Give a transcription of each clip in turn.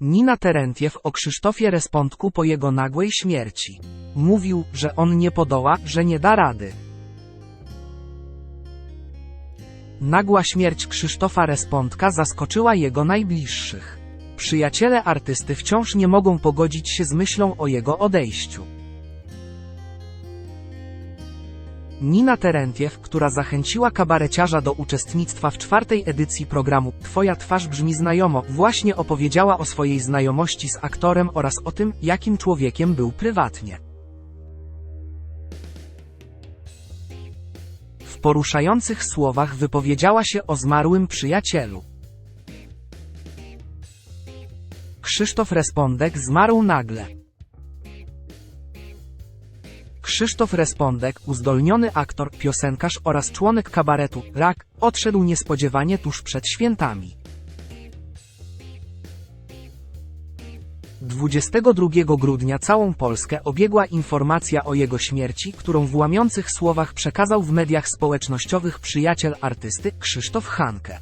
Nina Terentiew o Krzysztofie Respondku po jego nagłej śmierci. Mówił, że on nie podoła, że nie da rady. Nagła śmierć Krzysztofa Respondka zaskoczyła jego najbliższych. Przyjaciele artysty wciąż nie mogą pogodzić się z myślą o jego odejściu. Nina Terentiew, która zachęciła kabareciarza do uczestnictwa w czwartej edycji programu Twoja twarz brzmi znajomo, właśnie opowiedziała o swojej znajomości z aktorem oraz o tym, jakim człowiekiem był prywatnie. W poruszających słowach wypowiedziała się o zmarłym przyjacielu. Krzysztof Respondek zmarł nagle. Krzysztof Respondek, uzdolniony aktor, piosenkarz oraz członek kabaretu Rak, odszedł niespodziewanie tuż przed świętami. 22 grudnia całą Polskę obiegła informacja o jego śmierci, którą w łamiących słowach przekazał w mediach społecznościowych przyjaciel artysty Krzysztof Hanke.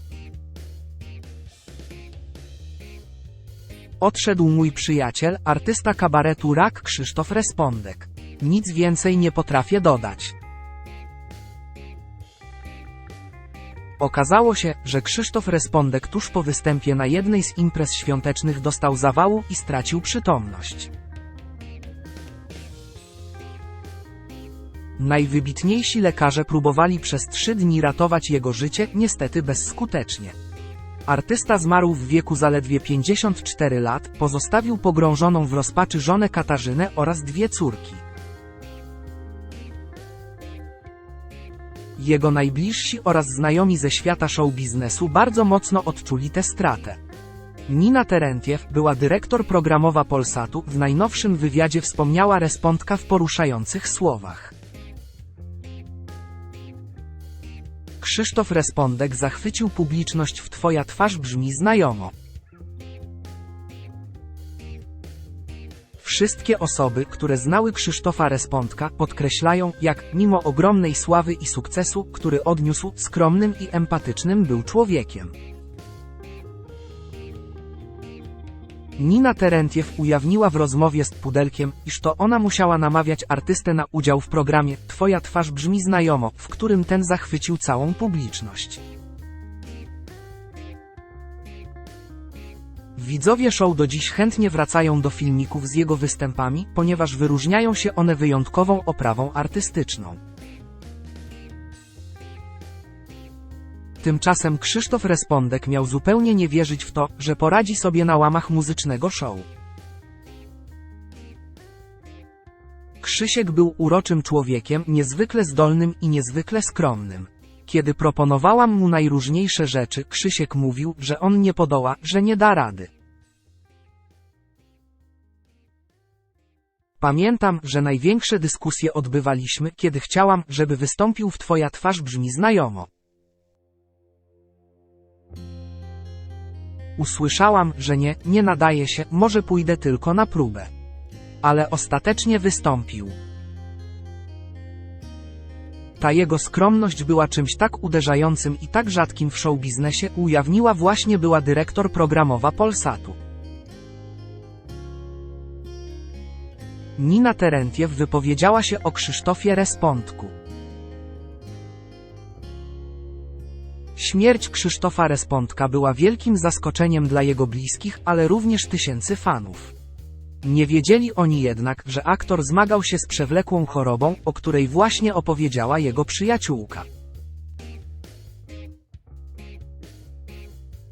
Odszedł mój przyjaciel, artysta kabaretu Rak Krzysztof Respondek. Nic więcej nie potrafię dodać. Okazało się, że Krzysztof Respondek tuż po występie na jednej z imprez świątecznych dostał zawału i stracił przytomność. Najwybitniejsi lekarze próbowali przez trzy dni ratować jego życie, niestety bezskutecznie. Artysta zmarł w wieku zaledwie 54 lat, pozostawił pogrążoną w rozpaczy żonę Katarzynę oraz dwie córki. Jego najbliżsi oraz znajomi ze świata show biznesu bardzo mocno odczuli tę stratę. Nina Terentiew, była dyrektor programowa Polsatu, w najnowszym wywiadzie wspomniała respondka w poruszających słowach. Krzysztof Respondek zachwycił publiczność w Twoja twarz brzmi znajomo. Wszystkie osoby, które znały Krzysztofa Respondka, podkreślają, jak, mimo ogromnej sławy i sukcesu, który odniósł, skromnym i empatycznym był człowiekiem. Nina Terentiew ujawniła w rozmowie z Pudelkiem, iż to ona musiała namawiać artystę na udział w programie Twoja twarz brzmi znajomo, w którym ten zachwycił całą publiczność. Widzowie show do dziś chętnie wracają do filmików z jego występami, ponieważ wyróżniają się one wyjątkową oprawą artystyczną. Tymczasem Krzysztof Respondek miał zupełnie nie wierzyć w to, że poradzi sobie na łamach muzycznego show. Krzysiek był uroczym człowiekiem, niezwykle zdolnym i niezwykle skromnym. Kiedy proponowałam mu najróżniejsze rzeczy, Krzysiek mówił, że on nie podoła, że nie da rady. Pamiętam, że największe dyskusje odbywaliśmy, kiedy chciałam, żeby wystąpił w Twoja twarz brzmi znajomo. Usłyszałam, że nie, nie nadaje się, może pójdę tylko na próbę. Ale ostatecznie wystąpił. Ta jego skromność była czymś tak uderzającym i tak rzadkim w showbiznesie, ujawniła właśnie była dyrektor programowa Polsatu. Nina Terentiew wypowiedziała się o Krzysztofie Respondku. Śmierć Krzysztofa Respondka była wielkim zaskoczeniem dla jego bliskich, ale również tysięcy fanów. Nie wiedzieli oni jednak, że aktor zmagał się z przewlekłą chorobą, o której właśnie opowiedziała jego przyjaciółka.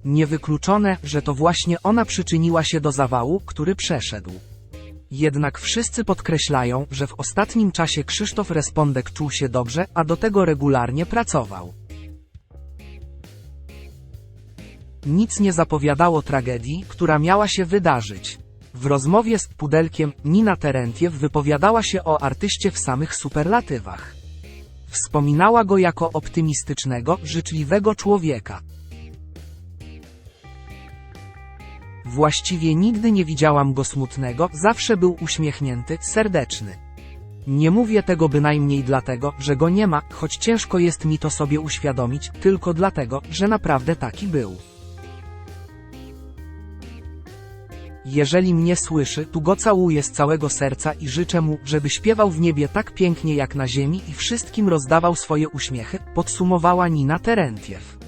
Niewykluczone, że to właśnie ona przyczyniła się do zawału, który przeszedł. Jednak wszyscy podkreślają, że w ostatnim czasie Krzysztof Respondek czuł się dobrze, a do tego regularnie pracował. Nic nie zapowiadało tragedii, która miała się wydarzyć. W rozmowie z Pudelkiem Nina Terentiew wypowiadała się o artyście w samych superlatywach. Wspominała go jako optymistycznego, życzliwego człowieka. Właściwie nigdy nie widziałam go smutnego, zawsze był uśmiechnięty, serdeczny. Nie mówię tego bynajmniej dlatego, że go nie ma, choć ciężko jest mi to sobie uświadomić, tylko dlatego, że naprawdę taki był. Jeżeli mnie słyszy, tu go całuję z całego serca i życzę mu, żeby śpiewał w niebie tak pięknie jak na ziemi i wszystkim rozdawał swoje uśmiechy, podsumowała Nina Terentiew.